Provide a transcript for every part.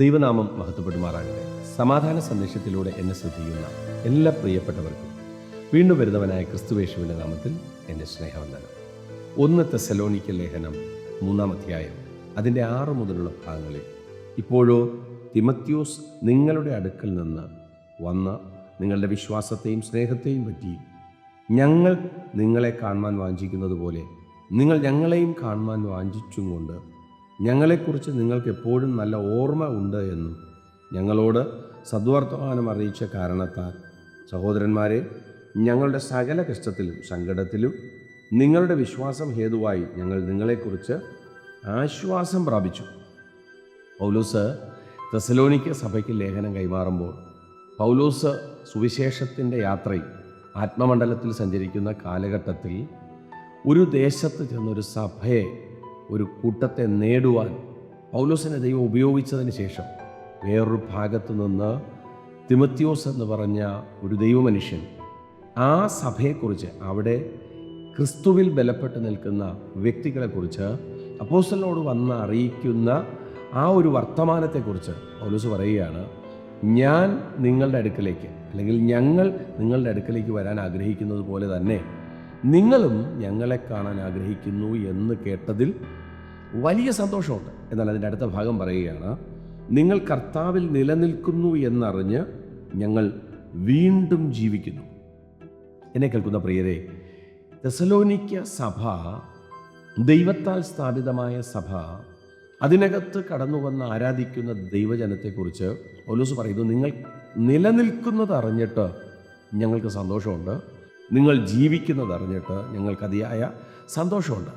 ദൈവനാമം മഹത്വപ്പെടുമാറാകട്ടെ. സമാധാന സന്ദേശത്തിലൂടെ എന്നെ ശ്രദ്ധിക്കുന്ന എല്ലാ പ്രിയപ്പെട്ടവർക്കും വീണ്ടും വരുന്നവനായ ക്രിസ്തുവേശുവിന്റെ നാമത്തിൽ എന്റെ സ്നേഹവന്ദനം. ഒന്നത്തെ തെസലോണിക്കൽ ലേഖനം മൂന്നാം അധ്യായം അതിന്റെ ആറ് മുതലുള്ള ഭാഗങ്ങളിൽ ഇപ്പോഴോ തിമത്യോസ് നിങ്ങളുടെ അടുക്കൽ നിന്ന് വന്ന് നിങ്ങളുടെ വിശ്വാസത്തെയും സ്നേഹത്തെയും പറ്റി ഞങ്ങൾ നിങ്ങളെ കാണുവാൻ വാഞ്ചിക്കുന്നത് പോലെ നിങ്ങൾ ഞങ്ങളെയും കാണുവാൻ വാഞ്ചിച്ചും കൊണ്ട് ഞങ്ങളെക്കുറിച്ച് നിങ്ങൾക്ക് എപ്പോഴും നല്ല ഓർമ്മ ഉണ്ട് എന്നും ഞങ്ങളോട് സദ്വർത്തമാനം അറിയിച്ച കാരണത്താൽ. സഹോദരന്മാരെ ഞങ്ങളുടെ സകല കഷ്ടത്തിലും സങ്കടത്തിലും നിങ്ങളുടെ വിശ്വാസം ഹേതുവായി ഞങ്ങൾ നിങ്ങളെക്കുറിച്ച് ആശ്വാസം പ്രാപിച്ചു. പൗലോസ് തെസലോനിക്ക സഭയ്ക്ക് ലേഖനം കൈമാറുമ്പോൾ പൗലോസ് സുവിശേഷത്തിന്റെ യാത്രയിൽ ആത്മമണ്ഡലത്തിൽ സഞ്ചരിക്കുന്ന കാലഘട്ടത്തിൽ ഒരു ദേശത്ത് ചെന്നൊരു സഭയെ ഒരു കൂട്ടത്തെ നേടുവാൻ പൗലോസിനെ ദൈവം ഉപയോഗിച്ചതിന് ശേഷം വേറൊരു ഭാഗത്തു നിന്ന് തിമത്യോസ് എന്ന് പറഞ്ഞ ഒരു ദൈവമനുഷ്യൻ ആ സഭയെക്കുറിച്ച് അവിടെ ക്രിസ്തുവിൽ ബലപ്പെട്ട് നിൽക്കുന്ന വ്യക്തികളെക്കുറിച്ച് അപ്പോസ്റ്റലിനോട് വന്ന് അറിയിക്കുന്ന ആ ഒരു വർത്തമാനത്തെക്കുറിച്ച് പൗലോസ് പറയുകയാണ് ഞാൻ നിങ്ങളുടെ അടുക്കലേക്ക് അല്ലെങ്കിൽ ഞങ്ങൾ നിങ്ങളുടെ അടുക്കലേക്ക് വരാൻ ആഗ്രഹിക്കുന്നത് പോലെ തന്നെ നിങ്ങളും ഞങ്ങളെ കാണാൻ ആഗ്രഹിക്കുന്നു എന്ന് കേട്ടതിൽ വലിയ സന്തോഷമുണ്ട്. എന്നാൽ അതിന്റെ അടുത്ത ഭാഗം പറയുകയാണ് നിങ്ങൾ കർത്താവിൽ നിലനിൽക്കുന്നു എന്നറിഞ്ഞ് ഞങ്ങൾ വീണ്ടും ജീവിക്കുന്നു. എന്നെ കേൾക്കുന്ന പ്രിയരെ തെസലോനിക്ക സഭ ദൈവത്താൽ സ്ഥാപിതമായ സഭ അതിനകത്ത് കടന്നു വന്ന് ആരാധിക്കുന്ന ദൈവജനത്തെക്കുറിച്ച് ഒലൂസ് പറയുന്നു നിങ്ങൾ നിലനിൽക്കുന്നത് അറിഞ്ഞിട്ട് ഞങ്ങൾക്ക് സന്തോഷമുണ്ട്. നിങ്ങൾ ജീവിക്കുന്നതറിഞ്ഞിട്ട് അറിഞ്ഞിട്ട് ഞങ്ങൾക്ക് അതിയായ സന്തോഷമുണ്ട്.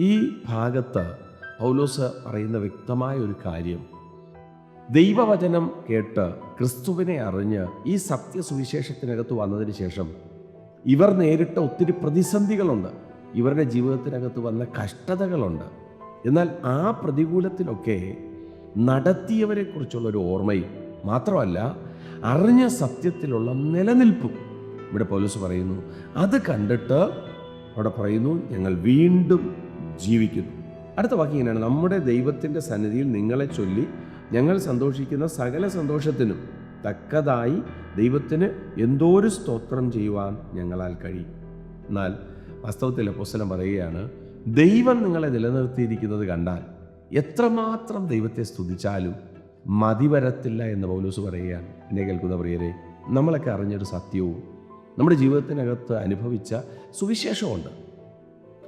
ഈ ഭാഗത്ത് പൗലോസ് പറയുന്ന വ്യക്തമായ ഒരു കാര്യം. ദൈവവചനം കേട്ട് ക്രിസ്തുവിനെ അറിഞ്ഞ് ഈ സത്യസുവിശേഷത്തിനകത്ത് വന്നതിന് ശേഷം ഇവർ നേരിട്ട ഒത്തിരി പ്രതിസന്ധികളുണ്ട്. ഇവരുടെ ജീവിതത്തിനകത്ത് വന്ന കഷ്ടതകളുണ്ട്. എന്നാൽ ആ പ്രതികൂലത്തിലൊക്കെ നടത്തിയവരെക്കുറിച്ചുള്ള ഒരു ഓർമ്മയും മാത്രമല്ല അറിഞ്ഞ സത്യത്തിലുള്ള നിലനിൽപ്പും. ഇവിടെ പോലീസ് പറയുന്നു അത് കണ്ടിട്ട് അവിടെ പറയുന്നു ഞങ്ങൾ വീണ്ടും ജീവിക്കുന്നു. അടുത്ത വാക്ക് ഇങ്ങനെയാണ് നമ്മുടെ ദൈവത്തിന്റെ സന്നിധിയിൽ നിങ്ങളെ ചൊല്ലി ഞങ്ങൾ സന്തോഷിക്കുന്ന സകല സന്തോഷത്തിനും തക്കതായി ദൈവത്തിന് എന്തോ ഒരു സ്തോത്രം ചെയ്യുവാൻ ഞങ്ങളാൽ കഴിയും. എന്നാൽ വാസ്തവത്തിൽ പുസ്തലം പറയുകയാണ് ദൈവം നിങ്ങളെ നിലനിർത്തിയിരിക്കുന്നത് കണ്ടാൽ എത്രമാത്രം ദൈവത്തെ സ്തുതിച്ചാലും മതി വരത്തില്ല എന്ന് പൗലൂസ് പറയുകയാണ്. എന്നെ കേൾക്കുന്ന പ്രിയരെ നമ്മളൊക്കെ അറിഞ്ഞൊരു സത്യവും നമ്മുടെ ജീവിതത്തിനകത്ത് അനുഭവിച്ച സുവിശേഷമുണ്ട്.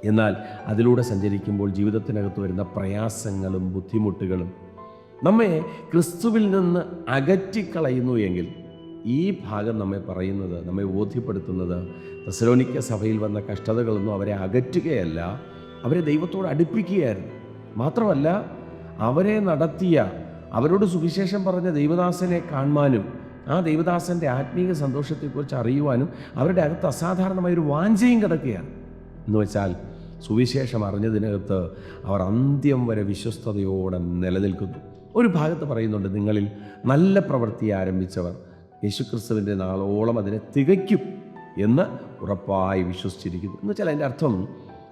എന്നാൽ അതിലൂടെ സഞ്ചരിക്കുമ്പോൾ ജീവിതത്തിനകത്ത് വരുന്ന പ്രയാസങ്ങളും ബുദ്ധിമുട്ടുകളും നമ്മെ ക്രിസ്തുവിൽ നിന്ന് അകറ്റിക്കളയുന്നു എങ്കിൽ ഈ ഭാഗം നമ്മെ പറയുന്നത് നമ്മെ ബോധ്യപ്പെടുത്തുന്നത് തെസലോനിക്ക സഭയിൽ വന്ന കഷ്ടതകളൊന്നും അവരെ അകറ്റുകയല്ല അവരെ ദൈവത്തോട് അടുപ്പിക്കുകയായിരുന്നു. മാത്രമല്ല അവരെ നടത്തിയ അവരോട് സുവിശേഷം പറഞ്ഞ ദൈവദാസനെ കാണുവാനും ആ ദൈവദാസന്റെ ആത്മീയ സന്തോഷത്തെക്കുറിച്ച് അറിയുവാനും അവരുടെ അകത്ത് അസാധാരണമായ ഒരു വാഞ്ചയും കിടക്കുകയാണ്. എന്ന് വെച്ചാൽ സുവിശേഷം അറിഞ്ഞതിനകത്ത് അവർ അന്ത്യം വരെ വിശ്വസ്തയോടെ നിലനിൽക്കുന്നു. ഒരു ഭാഗത്ത് പറയുന്നുണ്ട് നിങ്ങളിൽ നല്ല പ്രവൃത്തി ആരംഭിച്ചവർ യേശുക്രിസ്തുവിന്റെ നാളോളം അതിനെ തികയ്ക്കും എന്ന് ഉറപ്പായി വിശ്വസിച്ചിരിക്കുന്നു. എന്ന് വെച്ചാൽ അതിന്റെ അർത്ഥം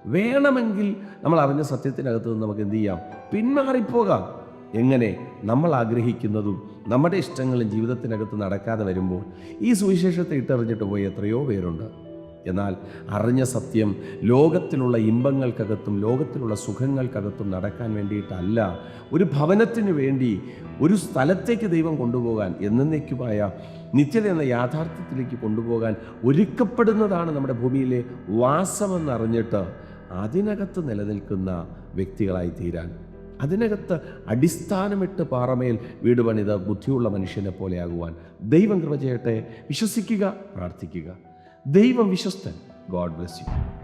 വേണമെങ്കിൽ നമ്മൾ അറിഞ്ഞ സത്യത്തിനകത്ത് നിന്ന് നമുക്ക് എന്ത് ചെയ്യാം? പിന്മാറിപ്പോകാം. എങ്ങനെ? നമ്മൾ ആഗ്രഹിക്കുന്നതും നമ്മുടെ ഇഷ്ടങ്ങളും ജീവിതത്തിനകത്ത് നടക്കാതെ വരുമ്പോൾ ഈ സുവിശേഷത്തെ ഇട്ടെറിഞ്ഞിട്ട് പോയി എത്രയോ പേരുണ്ട്. എന്നാൽ അറിഞ്ഞ സത്യം ലോകത്തിലുള്ള ഇമ്പങ്ങൾക്കകത്തും ലോകത്തിലുള്ള സുഖങ്ങൾക്കകത്തും നടക്കാൻ വേണ്ടിയിട്ടല്ല. ഒരു ഭവനത്തിന് വേണ്ടി ഒരു സ്ഥലത്തേക്ക് ദൈവം കൊണ്ടുപോകാൻ എന്നേക്കുമായ നിത്യത എന്ന യാഥാർത്ഥ്യത്തിലേക്ക് കൊണ്ടുപോകാൻ ഒരുക്കപ്പെടുന്നതാണ് നമ്മുടെ ഭൂമിയിലെ വാസമെന്നറിഞ്ഞിട്ട് അതിനകത്ത് നിലനിൽക്കുന്ന വ്യക്തികളായി തീരാൻ അതിനകത്ത് അടിസ്ഥാനമിട്ട് പാറമേൽ വീട് പണിത് ബുദ്ധിയുള്ള മനുഷ്യനെ പോലെയാകുവാൻ ദൈവം കൃപ ചെയ്യട്ടെ. വിശ്വസിക്കുക പ്രാർത്ഥിക്കുക. ദൈവം വിശ്വസ്തൻ. God bless you